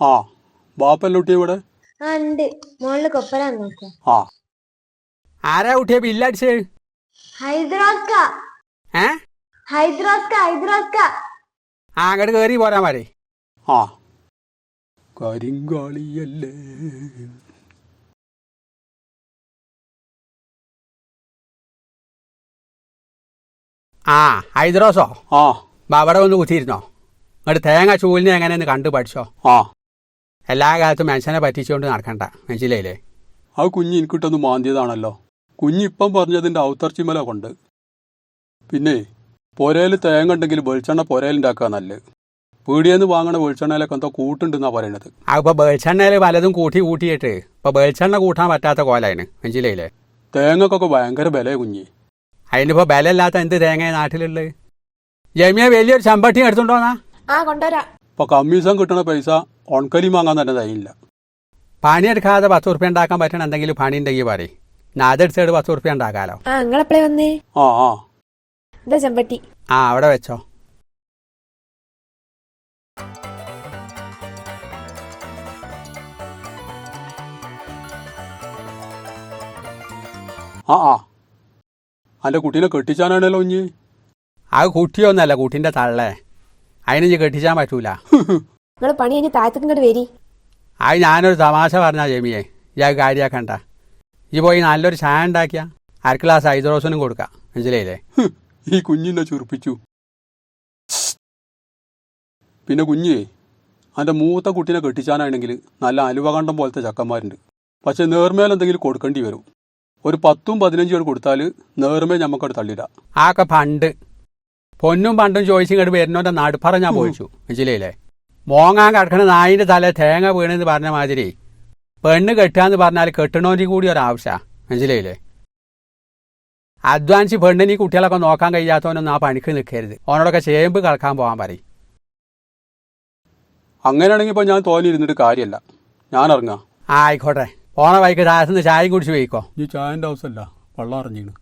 ആ ബാപ്പല്ല ഇവിടെ? ആ ഉണ്ട്. മോളിൽ കൊപ്പരാൻ നോക്ക. ആ. ആരാ കുട്ടിയെ ബില്ലടിച്ച് ഹൈദ്രാസ്ക. ഏ? ഹൈദ്രാസ്ക ഹൈദ്രാസ്ക. ആ അങ്ങോട്ട് കയറി പോരാൻ മാറി ആ. കരിങ്കാളിയല്ലേ? ആ ഹൈദ്രോസോ? ആ. ബാബടെ അവിടെ ഒന്ന് കുത്തിയിരുന്നോ? എന്നിട്ട് തേങ്ങ ചൂലിനെ എങ്ങനെയെന്ന് കണ്ടു പഠിച്ചോ? ആ. എല്ലാ കാലത്തും മനുഷ്യനെ പറ്റിച്ചുകൊണ്ട് നടക്കണ്ട. മനസ്സിലായില്ലേ? ആ കുഞ്ഞ് എനിക്കിട്ടൊന്ന് മാന്തിയതാണല്ലോ. കുഞ്ഞിപ്പം പറഞ്ഞതിന്റെ ഔത്തർച്ചിമല കൊണ്ട്. പിന്നെ പുരയിൽ തേങ്ങ ഉണ്ടെങ്കിൽ വെളിച്ചെണ്ണ പുരയിലുണ്ടാക്കുക നല്ല. പീടിയെന്ന് വാങ്ങണ വെളിച്ചെണ്ണയിലൊക്കെ എന്തോ കൂട്ടുണ്ടെന്നാ പറയണത്. ആ ഇപ്പൊ വെളിച്ചെണ്ണയിൽ പലതും കൂട്ടി കൂട്ടിയിട്ട് ഇപ്പൊ വെളിച്ചെണ്ണ കൂട്ടാൻ പറ്റാത്ത കോലായിന്. മനസ്സിലായില്ലേ? തേങ്ങക്കൊക്കെ ഭയങ്കര വില കുഞ്ഞി. അതിനിപ്പോ ബലമില്ലാത്ത എന്ത് തേങ്ങ നാട്ടിലുള്ളത് ജമിയ വലിയൊരു ചമ്പട്ടി എടുത്തുണ്ടോന്നാ ആ കൊണ്ടുവരാ. ഇപ്പൊ കമ്മീസം കിട്ടണ പൈസ ഉണക്കലി വാങ്ങാൻ തന്നെ തയ്യില്ല പണിയെടുക്കാതെ പത്ത് ഉറുപ്പ്യ ഉണ്ടാക്കാൻ പറ്റണ എന്തെങ്കിലും പണി ഉണ്ടെങ്കിൽ പറയും. ഞാൻ അതെടുത്തിട്ട് പത്ത് ഉറുപ്പ്യ ഉണ്ടാക്കാലോ? ആ നിങ്ങളെപ്പോഴേ വന്നേ? ആ ആ. ഇതാ ചെമ്പട്ടി. ആ അവിടെ വെച്ചോ. ആ ആ. അന്റെ കുട്ടീനെ കെട്ടിച്ചാനാണല്ലോ കുഞ്ഞ്. ആ കുട്ടിയൊന്നല്ല കുട്ടീന്റെ തള്ളേ. അതിനെ കെട്ടിച്ചാൻ പറ്റൂല. നിങ്ങൾ പണി കഴിഞ്ഞ് താഴത്തേക്ക് ഇങ്ങോട്ട് വരി. അത് ഞാനൊരു തമാശ പറഞ്ഞാ ജമിയെ. ഇയാൾ കാര്യാക്കണ്ട. ഈ പോയി നല്ലൊരു ചായ ഉണ്ടാക്കിയ. അര ഗ്ലാസ് ഐദ്രോസിനും കൊടുക്കാം. മനസ്സിലായില്ലേ? ഈ കുഞ്ഞിനെ ചുറിപ്പിച്ചു. പിന്നെ കുഞ്ഞേ അന്റെ മൂത്ത കുട്ടീനെ കെട്ടിച്ചാനാണെങ്കിൽ നല്ല അലുവകണ്ടം പോലത്തെ ചക്കന്മാരുണ്ട്. പക്ഷെ നേർമേൽ എന്തെങ്കിലും കൊടുക്കേണ്ടി വരും. ഒരു പത്തും പതിനഞ്ചും കൂടെ കൊടുത്താൽ നേർമേ നമുക്കത് തള്ളിടാം ആക്കെ പണ്ട്. പൊന്നും പണ്ടും ചോദിച്ചിങ്ങോട്ട് വരുന്നോന്റെ നടുപ്പറ ഞാൻ പോയിച്ചു മനസ്സിലായില്ലേ? മോങ്ങാൻ കിടക്കണ നായിന്റെ തല തേങ്ങ വീണെന്ന് പറഞ്ഞ മാതിരി പെണ്ണ് കെട്ടുകയെന്ന് പറഞ്ഞാൽ കെട്ടണോന്റെ കൂടി ഒരാവശ്യമാണ് മനസ്സിലായില്ലേ? അധ്വാനിച്ച് പെണ്ണിന് ഈ കുട്ടികളൊക്കെ നോക്കാൻ കഴിയാത്തവനൊന്നും ആ പണിക്ക് നിൽക്കരുത്. ഓനോടൊക്കെ ചേമ്പ് കളക്കാൻ പോകാൻ പറയും. അങ്ങനെയാണെങ്കിൽ ഇപ്പോൾ ഞാൻ തോന്നിയിരുന്നിട്ട് കാര്യമല്ല ഞാൻ ഇറങ്ങാം. ആ ആയിക്കോട്ടെ. പോണ വൈക്ക് താഴത്തുനിന്ന് ചായയും കുടിച്ച് പോയിക്കോ. ഈ ചായന്റെ അവസ്ഥല്ല വെള്ളം അറിഞ്ഞീണ്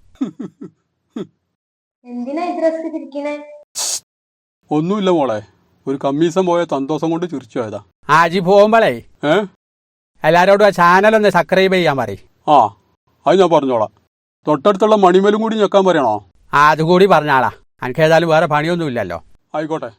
എന്തിനാ ഒന്നുമില്ല മോളെ. ഒരു കമ്മീസം പോയ സന്തോഷം കൊണ്ട് ചിരിച്ചു പോയതാ. ആജി പോകുമ്പോളേ ഏ? എല്ലാവരോടും ആ ചാനലൊന്ന് സബ്സ്ക്രൈബ് ചെയ്യാൻ പറയും. ആ അത് ഞാൻ പറഞ്ഞോളാം. തൊട്ടടുത്തുള്ള മണിമേലും കൂടി ഞെക്കാൻ പറയണോ? ആ അതുകൂടി പറഞ്ഞാളാ. എനിക്ക് ഏതായാലും വേറെ പണിയൊന്നുമില്ലല്ലോ. ആയിക്കോട്ടെ.